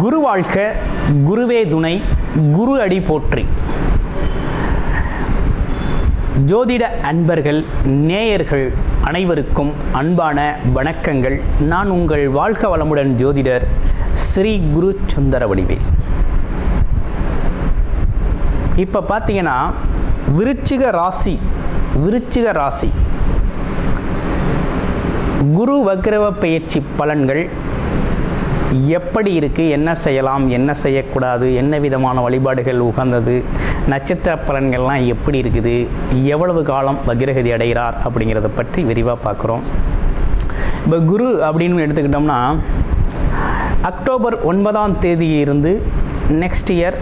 குரு வாழ்க குருவே துணை குரு அடி போற்றி. ஜோதிட அன்பர்கள் நேயர்கள் அனைவருக்கும் அன்பான வணக்கங்கள். நான் உங்கள் வாழ்க வளமுடன் ஜோதிடர் ஸ்ரீ குரு சுந்தர வடிவேல் இப்போ பார்த்தீங்கன்னா விருச்சிக ராசி விருச்சிக ராசி. குரு வக்ரவ பயிற்சி பலன்கள் எப்படி இருக்குது என்ன செய்யலாம் என்ன செய்யக்கூடாது என்ன விதமான வழிபாடுகள் உகந்தது நட்சத்திர பலன்கள்லாம் எப்படி இருக்குது எவ்வளவு காலம் வக்ரகதி அடைகிறார் அப்படிங்கிறத பற்றி விரிவாக பார்க்குறோம். இப்போ குரு அப்படின்னு எடுத்துக்கிட்டோம்னா அக்டோபர் ஒன்பதாம் தேதியிலிருந்து நெக்ஸ்ட் இயர்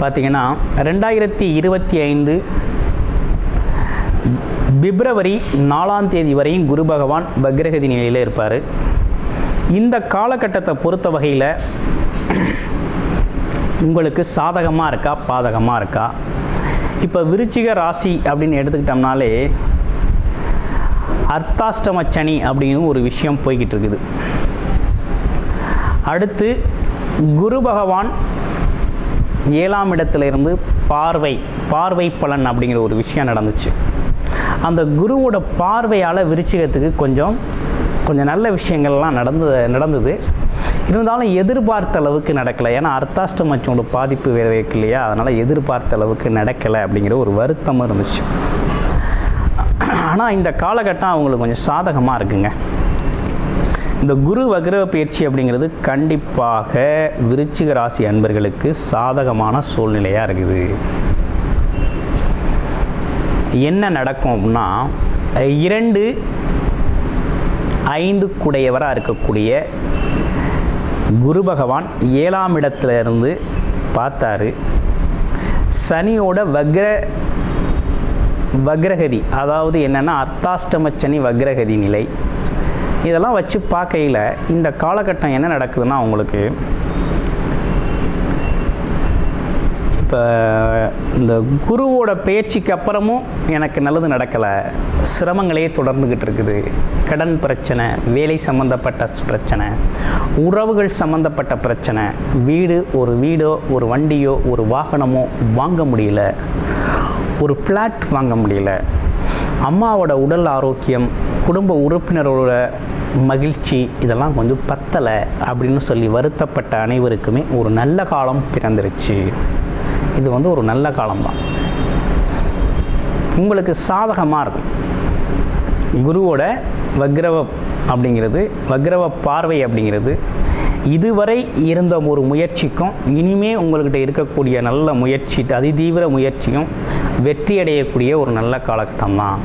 பார்த்திங்கன்னா ரெண்டாயிரத்தி இருபத்தி ஐந்து பிப்ரவரி நாலாம் தேதி வரையும் குரு பகவான் பக்ரகதி நிலையில் இருப்பார். இந்த காலகட்டத்தை பொறுத்த வகையில் உங்களுக்கு சாதகமாக இருக்கா பாதகமாக இருக்கா? இப்போ விருச்சிக ராசி அப்படின்னு எடுத்துக்கிட்டோம்னாலே அர்த்தாஷ்டம சனி அப்படின்னு ஒரு விஷயம் போய்கிட்டு இருக்குது. அடுத்து குரு பகவான் ஏழாம் இடத்துல இருந்து பார்வை பார்வை பலன் அப்படிங்கிற ஒரு விஷயம் நடந்துச்சு. அந்த குருவோட பார்வையால் விருச்சிகத்துக்கு கொஞ்சம் கொஞ்சம் நல்ல விஷயங்கள்லாம் நடந்து நடந்தது. இருந்தாலும் எதிர்பார்த்த அளவுக்கு நடக்கலை. ஏன்னா அர்த்தாஷ்டமச்சோட பாதிப்பு வேறு இருக்கு இல்லையா? அதனால் எதிர்பார்த்த அளவுக்கு நடக்கலை அப்படிங்கிற ஒரு வருத்தம் இருந்துச்சு. ஆனால் இந்த காலகட்டம் அவங்களுக்கு கொஞ்சம் சாதகமாக இருக்குங்க. இந்த குரு வக்ரவ பயிற்சி அப்படிங்கிறது கண்டிப்பாக விருச்சிக ராசி அன்பர்களுக்கு சாதகமான சூழ்நிலையாக இருக்குது. என்ன நடக்கும் அப்படின்னா இரண்டு ஐந்து குடையவராக இருக்கக்கூடிய குரு பகவான் ஏழாம் இடத்துல இருந்து பார்த்தாரு. சனியோட வக்ர வக்ரகதி அதாவது என்னென்னா அர்த்தாஷ்டம சனி வக்ரகதி நிலை. இதெல்லாம் வச்சு பார்க்கையில் இந்த காலகட்டம் என்ன நடக்குதுன்னா உங்களுக்கு இப்போ இந்த குருவோட பேச்சுக்கு அப்புறமும் எனக்கு நல்லது நடக்கலை. சிரமங்களே தொடர்ந்துக்கிட்டு இருக்குது. கடன் பிரச்சனை வேலை சம்மந்தப்பட்ட பிரச்சனை உறவுகள் சம்மந்தப்பட்ட பிரச்சனை வீடு ஒரு வீடோ ஒரு வண்டியோ ஒரு வாகனமோ வாங்க முடியல. ஒரு ஃப்ளாட் வாங்க முடியல. அம்மாவோட உடல் ஆரோக்கியம் குடும்ப உறுப்பினரோட மகிழ்ச்சி இதெல்லாம் கொஞ்சம் பத்தலை அப்படின்னு சொல்லி வருத்தப்பட்ட அனைவருக்குமே ஒரு நல்ல காலம் பிறந்துருச்சு. இது வந்து ஒரு நல்ல காலம்தான். உங்களுக்கு சாதகமாக இருக்கும். குருவோட வக்ரவ அப்படிங்கிறது வக்ரவ பார்வை அப்படிங்கிறது இதுவரை இருந்த ஒரு முயற்சிக்கும் இனிமே உங்கள்கிட்ட இருக்கக்கூடிய நல்ல முயற்சி அதிதீவிர முயற்சியும் வெற்றி அடையக்கூடிய ஒரு நல்ல காலகட்டம் தான்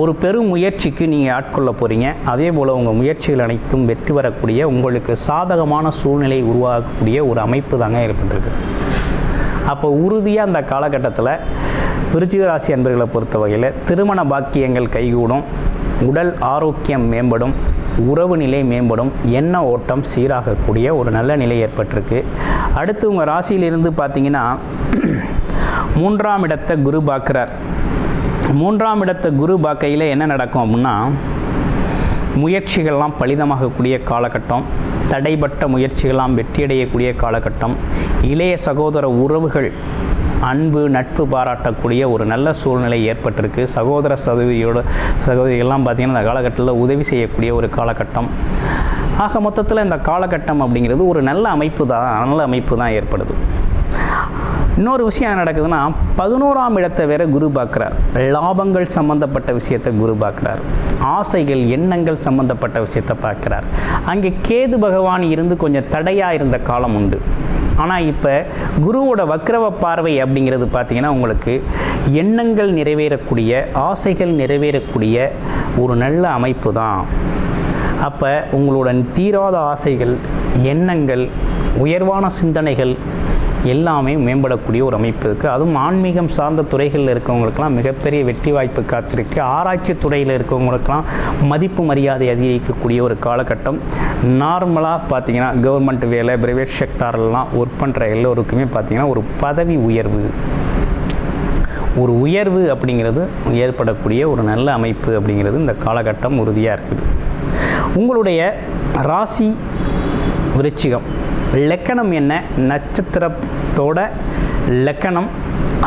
ஒரு பெரும் முயற்சிக்கு நீங்கள் ஆட்கொள்ள போகிறீங்க அதே போல் உங்கள் முயற்சிகள் அனைத்தும் வெற்றி வரக்கூடிய உங்களுக்கு சாதகமான சூழ்நிலை உருவாக்கக்கூடிய ஒரு அமைப்பு தாங்க ஏற்பட்டிருக்கு. அப்போ உறுதியாக அந்த காலகட்டத்தில் விருச்சிக ராசி அன்பர்களை பொறுத்த வகையில் திருமண பாக்கியங்கள் கைகூடும் உடல் ஆரோக்கியம் மேம்படும் உறவு நிலை மேம்படும் எண்ண ஓட்டம் சீராகக்கூடிய ஒரு நல்ல நிலை ஏற்பட்டிருக்கு. அடுத்து உங்கள் ராசியிலிருந்து பார்த்தீங்கன்னா மூன்றாம் இடத்தை குரு பார்க்குறார். மூன்றாம் இடத்தை குரு பார்க்கையில் என்ன நடக்கும் அப்படின்னா முயற்சிகள்லாம் பலிதமாகக்கூடிய காலகட்டம். தடைபட்ட முயற்சிகளாம் வெற்றியடையக்கூடிய காலகட்டம். இளைய சகோதர உறவுகள் அன்பு நட்பு பாராட்டக்கூடிய ஒரு நல்ல சூழ்நிலை ஏற்பட்டிருக்கு. சகோதர சகோதரியோட சகோதரிகள்லாம் பார்த்திங்கன்னா இந்த காலகட்டத்தில் உதவி செய்யக்கூடிய ஒரு காலகட்டம். ஆக மொத்தத்தில் இந்த காலகட்டம் அப்படிங்கிறது ஒரு நல்ல அமைப்பு தான். நல்ல அமைப்பு தான் ஏற்படுது. இன்னொரு விஷயம் நடக்குதுன்னா பதினோராம் இடத்தை வேற குரு பார்க்குறார். லாபங்கள் சம்பந்தப்பட்ட விஷயத்தை குரு பார்க்குறார். ஆசைகள் எண்ணங்கள் சம்பந்தப்பட்ட விஷயத்தை பார்க்குறார். அங்கே கேது பகவான் இருந்து கொஞ்சம் தடையாக இருந்த காலம் உண்டு. ஆனால் இப்போ குருவோட வக்ரவ பார்வை அப்படிங்கிறது பார்த்திங்கன்னா உங்களுக்கு எண்ணங்கள் நிறைவேறக்கூடிய ஆசைகள் நிறைவேறக்கூடிய ஒரு நல்ல அமைப்பு தான். அப்போ உங்களுடன் தீராத ஆசைகள் எண்ணங்கள் உயர்வான சிந்தனைகள் எல்லாமே மேம்படக்கூடிய ஒரு அமைப்பு இருக்குது அதுவும் ஆன்மீகம் சார்ந்த துறைகளில் இருக்கவங்களுக்கெல்லாம் மிகப்பெரிய வெற்றி வாய்ப்பு காத்திருக்கு. ஆராய்ச்சி துறையில் இருக்கவங்களுக்கெல்லாம் மதிப்பு மரியாதை அதிகரிக்கக்கூடிய ஒரு காலகட்டம். நார்மலாக பார்த்தீங்கன்னா கவர்மெண்ட் வேலை பிரைவேட் செக்டார்லாம் ஒர்க் பண்ணுற எல்லோருக்குமே பார்த்தீங்கன்னா ஒரு பதவி உயர்வு. ஒரு உயர்வு அப்படிங்கிறது ஏற்படக்கூடிய ஒரு நல்ல அமைப்பு அப்படிங்கிறது இந்த காலகட்டம் உறுதியாக இருக்குது. உங்களுடைய ராசி விருச்சிகம். லக்கணம் என்ன? நட்சத்திரத்தோட லக்கணம்.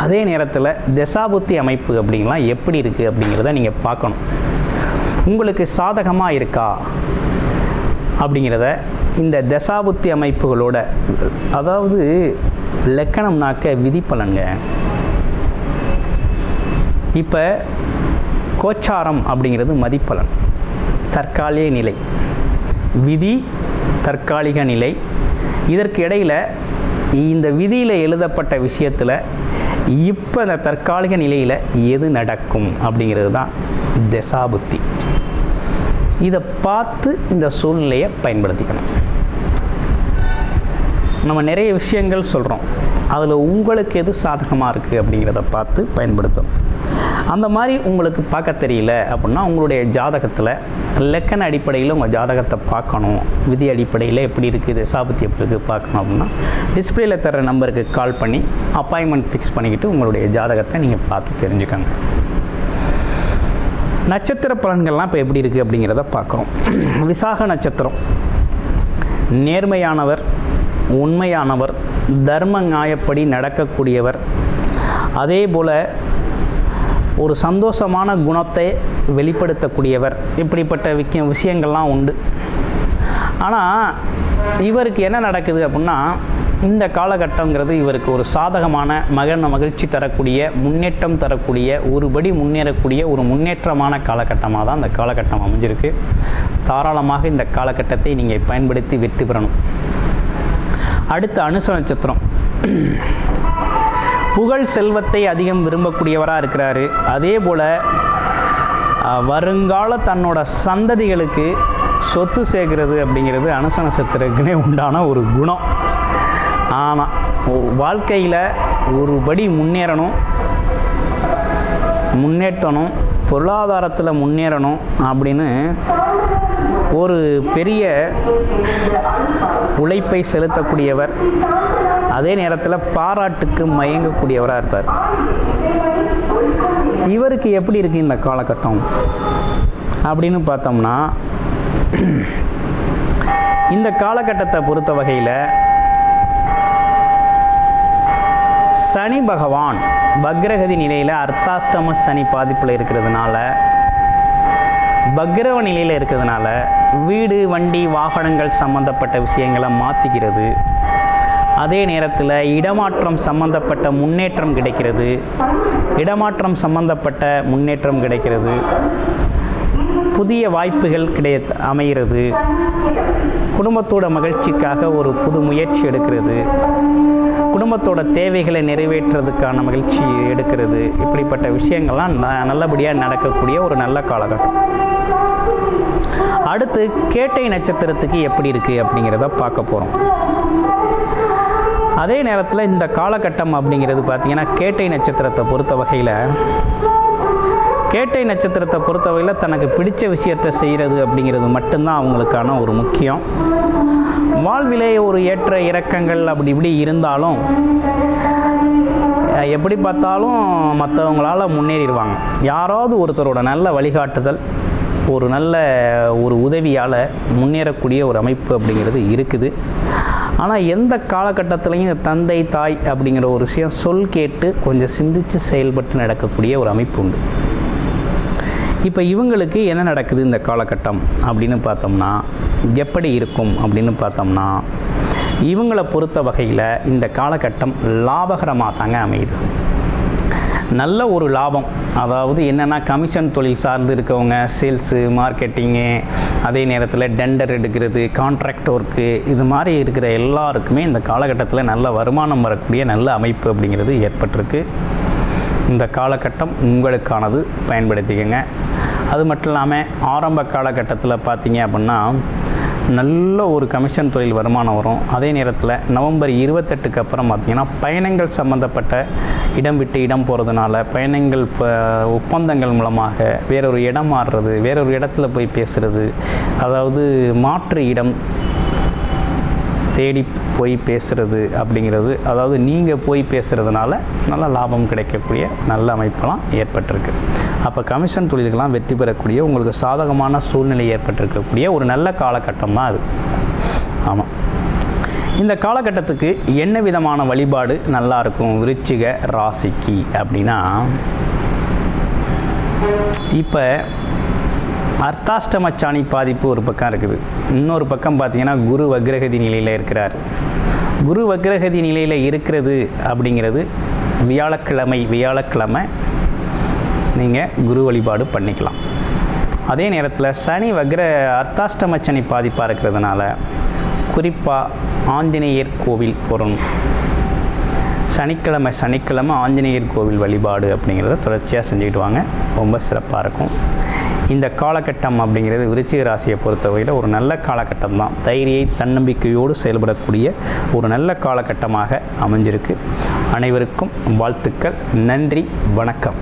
அதே நேரத்தில் தசாபுத்தி அமைப்பு அப்படிங்கலாம் எப்படி இருக்குது அப்படிங்கிறத நீங்கள் பார்க்கணும். உங்களுக்கு சாதகமாக இருக்கா? அப்படிங்கிறத இந்த தசாபுத்தி அமைப்புகளோட அதாவது லக்கணம்னாக்க விதிப்பலன்க இப்போ கோச்சாரம் அப்படிங்கிறது மதிப்பலன். தற்காலிக நிலை. விதி தற்காலிக நிலை. இதற்கு இடையில் இந்த விதியில் எழுதப்பட்ட விஷயத்தில் இப்போ இந்த தற்காலிக நிலையில் எது நடக்கும் அப்படிங்கிறது தான் தசாபுத்தி. இதை பார்த்து இந்த சூழ்நிலையை பயன்படுத்திக்கணும். நம்ம நிறைய விஷயங்கள் சொல்கிறோம் அதில் உங்களுக்கு எது சாதகமாக இருக்குது அப்படிங்கிறத பார்த்து பயன்படுத்தணும். அந்த மாதிரி உங்களுக்கு பார்க்க தெரியல அப்படின்னா உங்களுடைய ஜாதகத்தில் லெக்கன் அடிப்படையில் உங்கள் ஜாதகத்தை பார்க்கணும். விதி அடிப்படையில் எப்படி இருக்குது சாபத்தி எப்படி இருக்குது பார்க்கணும் அப்படின்னா டிஸ்பிளேல தர நம்பருக்கு கால் பண்ணி அப்பாயின்மெண்ட் ஃபிக்ஸ் பண்ணிக்கிட்டு உங்களுடைய ஜாதகத்தை நீங்கள் பார்த்து தெரிஞ்சுக்கோங்க. நட்சத்திர பலன்கள்லாம் இப்போ எப்படி இருக்குது அப்படிங்கிறத பார்க்குறோம். விசாக நட்சத்திரம். நேர்மையானவர் உண்மையானவர் தர்ம நியாயப்படி நடக்கக்கூடியவர். அதே போல் ஒரு சந்தோஷமான குணத்தை வெளிப்படுத்தக்கூடியவர். இப்படிப்பட்ட விக்க விஷயங்கள்லாம் உண்டு. ஆனால் இவருக்கு என்ன நடக்குது அப்படின்னா இந்த காலகட்டங்கிறது இவருக்கு ஒரு சாதகமான மகன மகிழ்ச்சி தரக்கூடிய முன்னேற்றம் தரக்கூடிய ஒருபடி முன்னேறக்கூடிய ஒரு முன்னேற்றமான காலகட்டமாக தான் இந்த காலகட்டம் அமைஞ்சிருக்கு. தாராளமாக இந்த காலகட்டத்தை நீங்கள் பயன்படுத்தி வெற்றி பெறணும். அடுத்த அனுச நட்சத்திரம் புகழ் செல்வத்தை அதிகம் விரும்பக்கூடியவராக இருக்கிறாரு. அதே போல் வருங்கால தன்னோட சந்ததிகளுக்கு சொத்து சேர்க்கிறது அப்படிங்கிறது அனுச உண்டான ஒரு குணம். ஆனால் வாழ்க்கையில் ஒரு படி முன்னேறணும் முன்னேற்றணும் பொருளாதாரத்தில் முன்னேறணும் அப்படின்னு ஒரு பெரிய உழைப்பை செலுத்தக்கூடியவர் அதே நேரத்தில் பாராட்டுக்கு மயங்கக்கூடியவராக இருப்பார். இவருக்கு எப்படி இருக்குது இந்த காலகட்டம்? அப்படின்னு பார்த்தோம்னா இந்த காலகட்டத்தை பொறுத்த வகையில் சனி பகவான் பக்ரகதி நிலையில் அர்த்தாஷ்டம சனி பாதிப்பில் இருக்கிறதுனால பக்ரவ நிலையில் இருக்கிறதுனால வீடு வண்டி வாகனங்கள் சம்பந்தப்பட்ட விஷயங்களை மாற்றிக்கிறது அதே நேரத்தில் இடமாற்றம் சம்பந்தப்பட்ட முன்னேற்றம் கிடைக்கிறது. இடமாற்றம் சம்பந்தப்பட்ட முன்னேற்றம் கிடைக்கிறது. புதிய வாய்ப்புகள் கிடை அமைகிறது. குடும்பத்தோட மகிழ்ச்சிக்காக ஒரு புது முயற்சி எடுக்கிறது. குடும்பத்தோட தேவைகளை நிறைவேற்றுறதுக்கான மகிழ்ச்சி எடுக்கிறது. இப்படிப்பட்ட விஷயங்கள்லாம் ந நல்லபடியாக நடக்கக்கூடிய ஒரு நல்ல காலகட்டம். அடுத்து கேட்டை நட்சத்திரத்துக்கு எப்படி இருக்குது அப்படிங்கிறத பார்க்க போகிறோம் அதே நேரத்தில் இந்த காலகட்டம் அப்படிங்கிறது பார்த்திங்கன்னா கேட்டை நட்சத்திரத்தை பொறுத்த வகையில் கேட்டை நட்சத்திரத்தை பொறுத்தவரையில் தனக்கு பிடிச்ச விஷயத்தை செய்கிறது அப்படிங்கிறது மட்டும்தான் அவங்களுக்கான ஒரு முக்கியம். வாழ்விலே ஒரு ஏற்ற இறக்கங்கள் அப்படி இப்படி இருந்தாலும் எப்படி பார்த்தாலும் மற்றவங்களால் முன்னேறிடுவாங்க. யாராவது ஒருத்தரோட நல்ல வழிகாட்டுதல் ஒரு நல்ல ஒரு உதவியால் முன்னேறக்கூடிய ஒரு அமைப்பு அப்படிங்கிறது இருக்குது. ஆனால் எந்த காலகட்டத்திலையும் தந்தை தாய் அப்படிங்கிற ஒரு விஷயம் சொல் கேட்டு கொஞ்சம் சிந்தித்து செயல்பட்டு நடக்கக்கூடிய ஒரு அமைப்பு உண்டு. இப்போ இவங்களுக்கு என்ன நடக்குது இந்த காலகட்டம் அப்படின்னு பார்த்தோம்னா எப்படி இருக்கும் அப்படின்னு பார்த்தோம்னா இவங்களை பொறுத்த வகையில் இந்த காலகட்டம் லாபகரமாக தாங்க அமையுது. நல்ல ஒரு லாபம். அதாவது என்னென்னா கமிஷன் தொழில் சார்ந்து இருக்கவங்க சேல்ஸு மார்க்கெட்டிங்கு அதே நேரத்தில் டெண்டர் எடுக்கிறது கான்ட்ராக்ட் ஒர்க்கு இது மாதிரி இருக்கிற எல்லாருக்குமே இந்த காலகட்டத்தில் நல்ல வருமானம் வரக்கூடிய நல்ல அமைப்பு அப்படிங்கிறது ஏற்பட்டிருக்கு. இந்த காலகட்டம் உங்களுக்கானது. பயன்படுத்திக்கங்க. அது மட்டும் இல்லாமல் ஆரம்ப காலகட்டத்தில் பார்த்தீங்க அப்படின்னா நல்ல ஒரு கமிஷன் தொழில் வருமானம் வரும். அதே நேரத்தில் நவம்பர் இருபத்தெட்டுக்கு அப்புறம் பார்த்திங்கன்னா பயணங்கள் சம்மந்தப்பட்ட இடம் விட்டு இடம் போகிறதுனால பயணங்கள் ஒப்பந்தங்கள் மூலமாக வேறொரு இடம் மாறுறது வேறொரு இடத்துல போய் பேசுகிறது அதாவது மாற்று இடம் தேடி போய் பேசுகிறது அப்படிங்கிறது அதாவது நீங்கள் போய் பேசுகிறதுனால நல்ல லாபம் கிடைக்கக்கூடிய நல்ல அமைப்பெல்லாம் ஏற்பட்டிருக்கு. அப்போ கமிஷன் தொழில்கள்லாம் வெற்றி பெறக்கூடிய உங்களுக்கு சாதகமான சூழ்நிலை ஏற்பட்டிருக்கக்கூடிய ஒரு நல்ல காலகட்டம் தான் அது. ஆமாம் இந்த காலகட்டத்துக்கு என்ன விதமான வழிபாடு நல்லா இருக்கும்? விருச்சிக ராசிக்கு அப்படின்னா இப்போ அர்த்தாஷ்டம சாணி பாதிப்பு ஒரு பக்கம் இருக்குது. இன்னொரு பக்கம் பார்த்தீங்கன்னா குரு வக்ரகதி நிலையில் இருக்கிறார். குரு வக்ரகதி நிலையில் இருக்கிறது அப்படிங்கிறது வியாழக்கிழமை வியாழக்கிழமை நீங்கள் குரு வழிபாடு பண்ணிக்கலாம். அதே நேரத்தில் சனி வக்ர அர்த்தாஷ்டம சனி பாதிப்பாக இருக்கிறதுனால குறிப்பாக ஆஞ்சநேயர் கோவில் போகணும் சனிக்கிழமை சனிக்கிழமை ஆஞ்சநேயர் கோவில் வழிபாடு அப்படிங்கிறத தொடர்ச்சியாக செஞ்சுக்கிட்டு வாங்க. ரொம்ப சிறப்பாக இருக்கும். இந்த காலகட்டம் அப்படிங்கிறது விருச்சிக ராசியை பொறுத்தவரையில் ஒரு நல்ல காலகட்டம் தான் தைரியை தன்னம்பிக்கையோடு செயல்படக்கூடிய ஒரு நல்ல காலகட்டமாக அமைஞ்சிருக்கு. அனைவருக்கும் வாழ்த்துக்கள். நன்றி வணக்கம்.